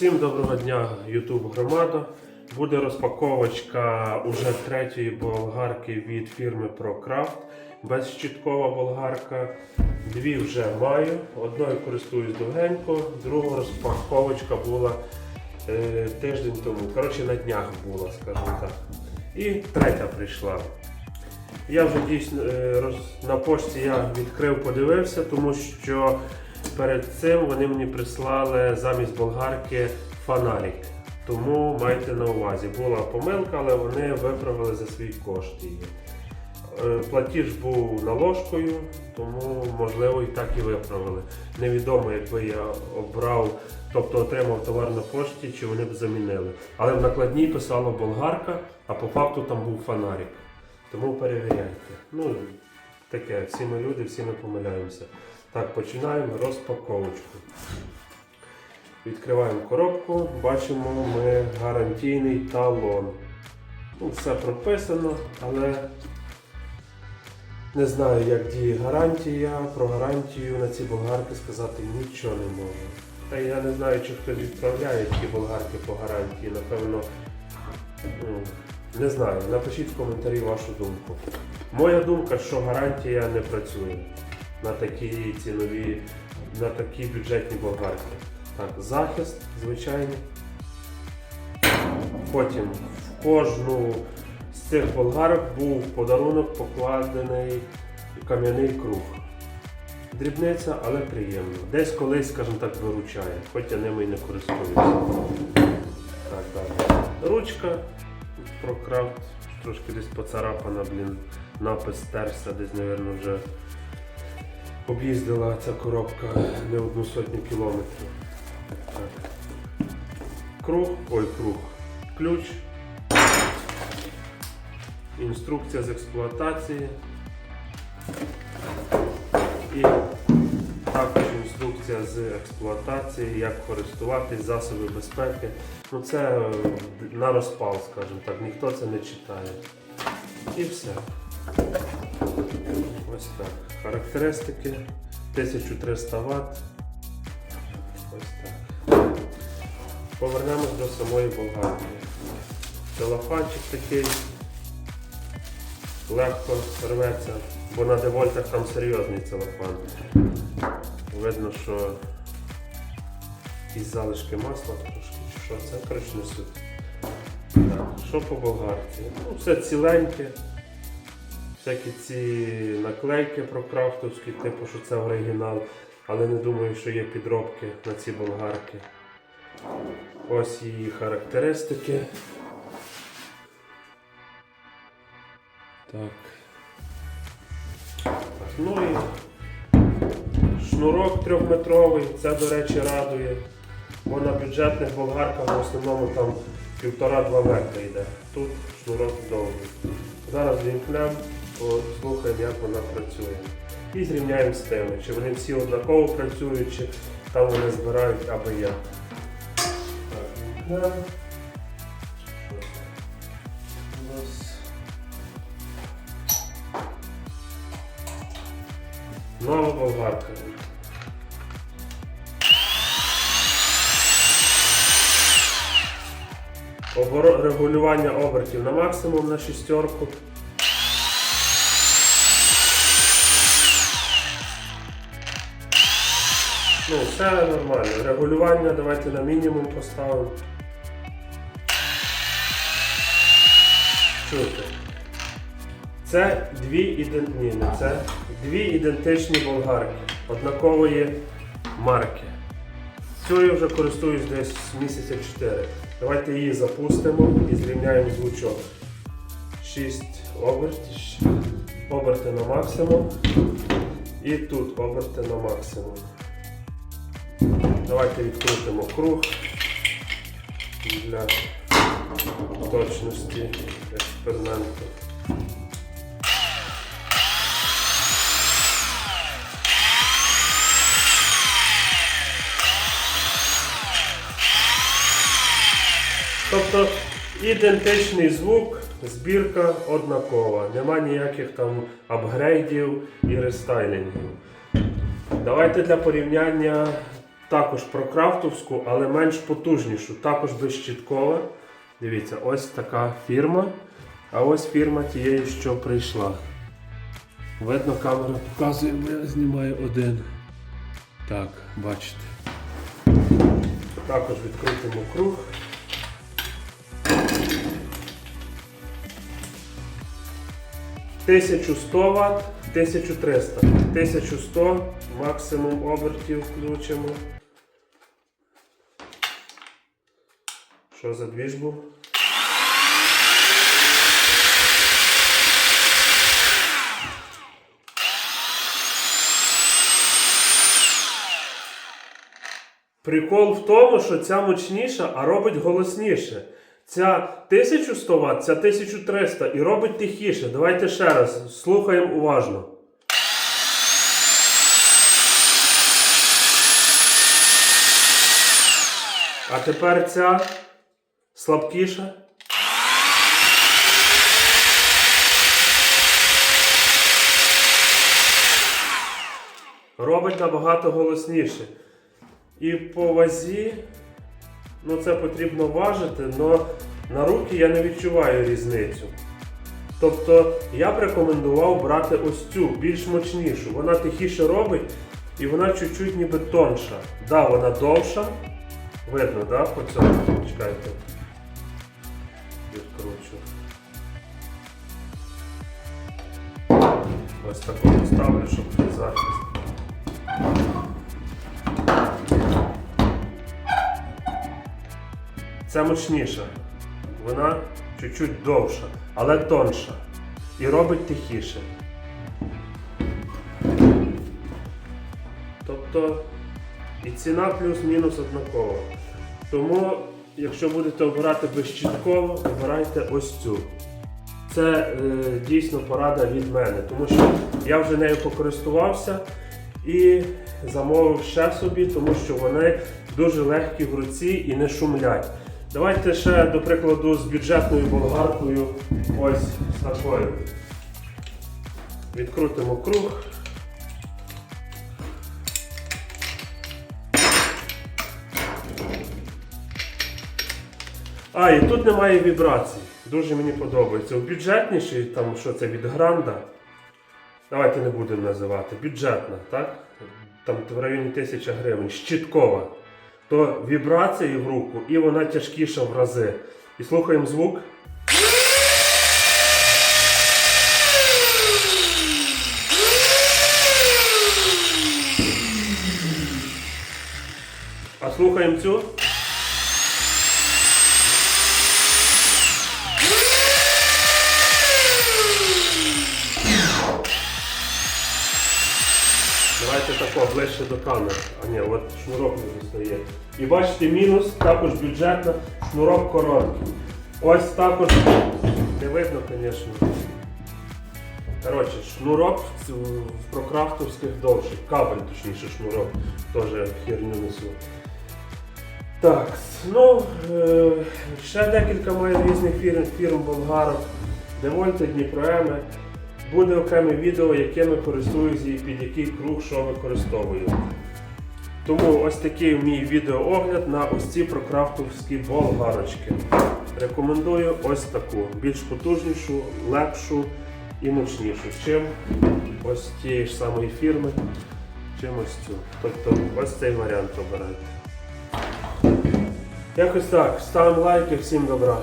Всім доброго дня, YouTube громада. Буде розпаковочка уже третьої болгарки від фірми ProCraft. Безщіткова болгарка. Дві вже маю. Одною користуюсь довгенько, друга розпаковочка була е, тиждень тому. Коротше, на днях була, скажімо так. І третя прийшла. Я вже дійсно е, роз- на пошті я відкрив, подивився, тому що перед цим вони мені прислали замість болгарки фонарик. Тому майте на увазі, була помилка, але вони виправили за свій кошт її. Е, Платіж був наложкою, тому можливо і так і виправили. Невідомо, якби я обрав, тобто отримав товар на пошті, чи вони б замінили. Але в накладній писало болгарка, а по факту там був фонарик. Тому перевіряйте. Ну, таке, всі ми люди, всі ми помиляємося. Так, починаємо розпаковочку. Відкриваємо коробку, бачимо ми гарантійний талон. Ну, все прописано, але не знаю, як діє гарантія. Про гарантію на ці болгарки сказати нічого не можу. Та я не знаю, чи хтось відправляє ті болгарки по гарантії. Напевно, ну, не знаю. Напишіть в коментарі вашу думку. Моя думка, що гарантія не працює на такі цінові, на такі бюджетні болгарки. Так, захист звичайний. Потім в кожну з цих болгарок був подарунок покладений кам'яний круг. Дрібниця, але приємно. Десь колись, скажімо так, виручає, хоч я ними і не користуюся. Так, далі. Ручка прокрафт, трошки десь поцарапана, блін, напис стерся, десь, мабуть, вже об'їздила ця коробка не одну сотню кілометрів. Так. Круг, ой, круг, ключ, інструкція з експлуатації і також інструкція з експлуатації, як користуватись, засоби безпеки. Ну це е, на розпал, скажімо так, ніхто це не читає. І все. Ось так. Характеристики 1300 Вт. Ось так. Повернемось до самої болгарки. Телефончик такий легко рветься, бо на девольтах там серйозний телефон. Видно, що якісь залишки масла трошки, що це суть. Що по болгарці? Ну, все ціленьке. Всякі ці наклейки про крафтовські, типу, що це оригінал, але не думаю, що є підробки на ці болгарки. Ось її характеристики. Так. так. Ну і шнурок трьохметровий, це, до речі, радує. Бо на бюджетних болгарках в основному там півтора-два метри йде. Тут шнурок довгий. Зараз вімкнемо, послухаємо, як вона працює. І зрівняємо з тими, чи вони всі однаково працюють, чи там вони збирають або як. Так? У нас Нова болгарка. Регулювання обертів на максимум на шістерку. Ну, все нормально. Регулювання давайте на мінімум поставимо. Чути. Це дві іден... Ні, не це. Дві ідентичні болгарки однакової марки. Цю я вже користуюсь десь місяця 4. Давайте її запустимо і зрівняємо звучок. 6 обертів, оберти на максимум. І тут оберти на максимум. Давайте відкрутимо круг для точності експерименту. Тобто ідентичний звук, збірка однакова, нема ніяких там апгрейдів і рестайлінгів. Давайте для порівняння також про крафтовську, але менш потужнішу, також безщіткова. Дивіться, ось така фірма. А ось фірма тієї, що прийшла. Видно, камера показує, я знімаю один. Так, бачите. Також відкрутимо круг. Тисячу 100 Вт, 1300. 1100 максимум обертів включимо. Що за двіж був? Прикол в тому, що ця мощніша, а робить голосніше. Ця 1100 Вт, ця 1300 і робить тихіше. Давайте ще раз слухаємо уважно. А тепер ця слабкіша. Робить набагато голосніше. І по вазі, ну це потрібно важити, але на руки я не відчуваю різницю. Тобто я б рекомендував брати ось цю, більш мощнішу. Вона тихіше робить і вона чуть-чуть ніби тонша. Да, вона довша. Видно, да, по цьому? Чекайте. Відкручу. Ось таку поставлю, щоб захист. Це мощніша. Вона чуть-чуть довша, але тонша. І робить тихіше. Тобто і ціна плюс-мінус однакова. Тому, якщо будете обирати безчітково, обирайте ось цю. Це е, дійсно порада від мене, тому що я вже нею покористувався і замовив ще собі, тому що вони дуже легкі в руці і не шумлять. Давайте ще, до прикладу, з бюджетною болгаркою ось з такою. Відкрутимо круг. А, і тут немає вібрацій. Дуже мені подобається. У бюджетнішій, там що це від гранда. Давайте не будемо називати. Бюджетна, так? Там в районі 1000 гривень, щіткова. То вібрації в руку і вона тяжкіша в рази. І слухаємо звук. А слухаємо цю. Тако ближче до камери. А ні, от шнурок не достає. І бачите, мінус також бюджетна, шнурок короткий. Ось також не видно, звісно. Коротше, шнурок в прокрафтовських довших. Кабель, точніше, шнурок. Теж херню несу. Так, ну е, ще декілька маю різних фірм, фірм болгарок. Девольте, Дніпроеми. Буде окреме відео, якими користуюсь і під який круг що використовую. Тому ось такий мій відеоогляд на ось ці прокрафтовські болгарочки. Рекомендую ось таку, більш потужнішу, легшу і мощнішу, чим ось тієї ж самої фірми, чим ось цю. Тобто ось цей варіант обирайте. Якось так. Ставимо лайки, всім добра.